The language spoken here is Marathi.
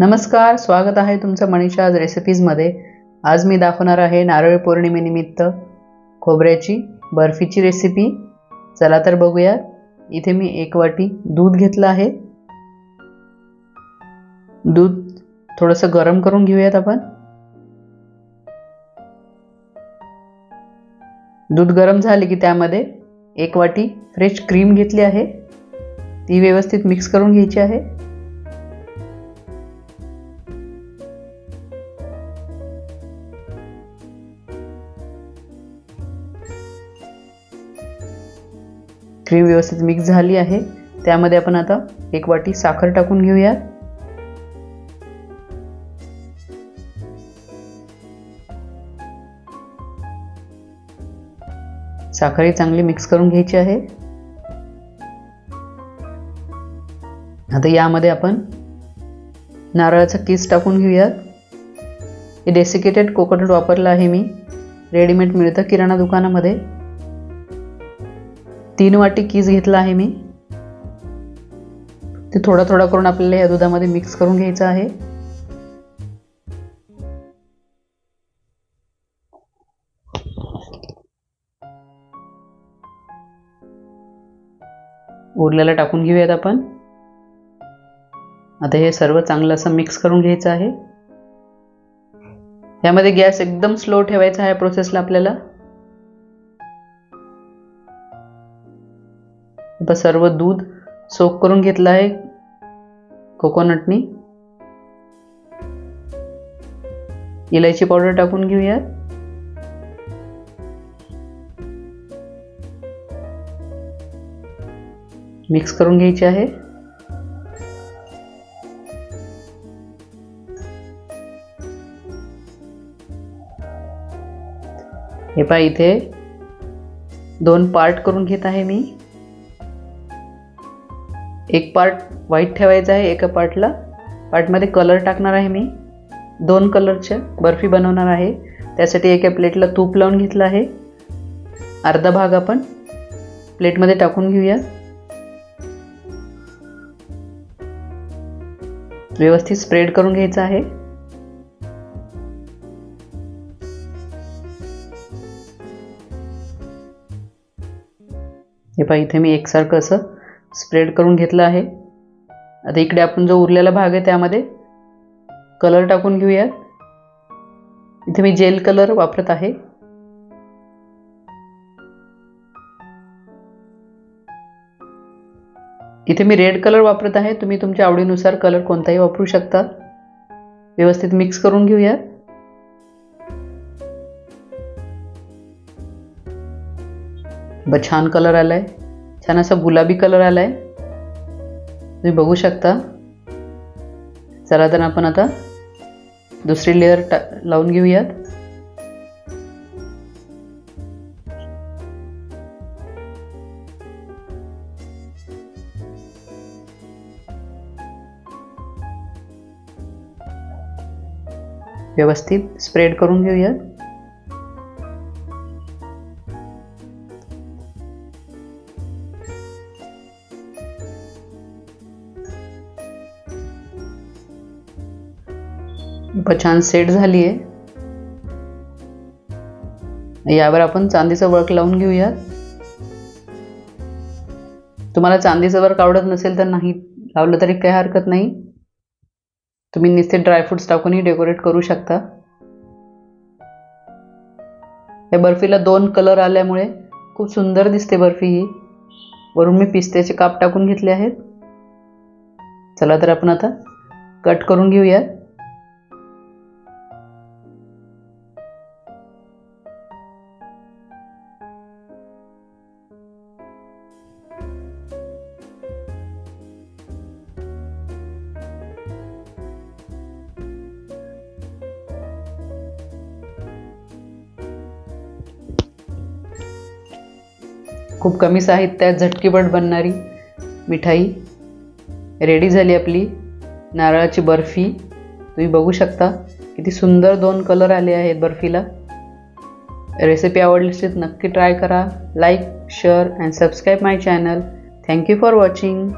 नमस्कार स्वागत आहे तुमचं मनीषा आज रेसिपीजमध्ये आज मी दाखवणार आहे नारळ पौर्णिमेनिमित्त खोबऱ्याची बर्फीची रेसिपी चला तर बघूया. इथे मी एक वाटी दूध घेतलं आहे. दूध थोडंसं गरम करून घेऊयात आपण. दूध गरम झाले की त्यामध्ये एक वाटी फ्रेश क्रीम घेतली आहे. ती व्यवस्थित मिक्स करून घ्यायची आहे. क्रीम व्यवस्थित मिक्स झाली आहे. त्यामध्ये आपण आता एक वाटी साखर टाकून घेऊया. साखरही चांगली मिक्स करून घ्यायची आहे. आता यामध्ये आपण नारळाचा किस टाकून घेऊयात. हे डेसिकेटेड कोकोनट वापरलं आहे मी. रेडीमेड मिळतं किराणा दुकानामध्ये. तीन वाटी कीज घेतला आहे मी. ते थोडा थोडा करून आपल्याला या दुधामध्ये मिक्स करून घ्यायचं आहे. उरलेला टाकून घेऊयात आपण. आता हे सर्व चांगलं असं मिक्स करून घ्यायचं आहे. यामध्ये गॅस एकदम स्लो ठेवायचा आहे प्रोसेसला आपल्याला. आता सर्व दूध सोक करून घेतलं आहे. कोकोनटनी इलायची पावडर टाकून घेऊयात. मिक्स करून घ्यायची आहे. हे पहा इथे दोन पार्ट करून घेत आहे मी. एक पार्ट व्हाईट ठेवायचा आहे एका पार्टला पार्टमध्ये कलर टाकणार आहे मी. दोन कलरच्या बर्फी बनवणार आहे. त्यासाठी एका प्लेटला तूप लावून घेतलं आहे. अर्धा भाग आपण प्लेटमध्ये टाकून घेऊया. व्यवस्थित स्प्रेड करून घ्यायचं आहे. हे पहा इथे मी एकसारखं असं स्प्रेड करून घेतलं आहे. आता इकडे आपण जो उरलेला भाग आहे त्यामध्ये कलर टाकून घेऊयात. इथे मी जेल कलर वापरत आहे. इथे मी रेड कलर वापरत आहे. तुम्ही तुमच्या आवडीनुसार कलर कोणताही वापरू शकता. व्यवस्थित मिक्स करून घेऊयात. ब छान कलर आलाय. छान असा गुलाबी कलर आलाय. तुम्ही बघू शकता. चला तर आपण आता दुसरी लेअर टा लावून घेऊयात. व्यवस्थित स्प्रेड करून घेऊयात. छान सेट झाली आहे यावर आपण चांदीचं वर्क लावून घेऊयात. तुम्हाला चांदीचं वर्क आवडत नसेल तर नाही लावलं तरी काही हरकत नाही. तुम्ही नुसते ड्रायफ्रुट्स टाकूनही डेकोरेट करू शकता. या बर्फीला दोन कलर आल्यामुळे खूप सुंदर दिसते बर्फी ही. वरून मी पिस्त्याचे काप टाकून घेतले आहेत. चला तर आपण आता कट करून घेऊयात. खूप कमी साहित्यात झटकीपट बनणारी मिठाई. रेडी झाली आपली. नारळाची बर्फी. तुम्ही बघू शकता किती सुंदर दोन कलर आले आहेत बर्फीला. रेसिपी आवडली असेल नक्की ट्राय करा. Like share and subscribe my channel thank you for watching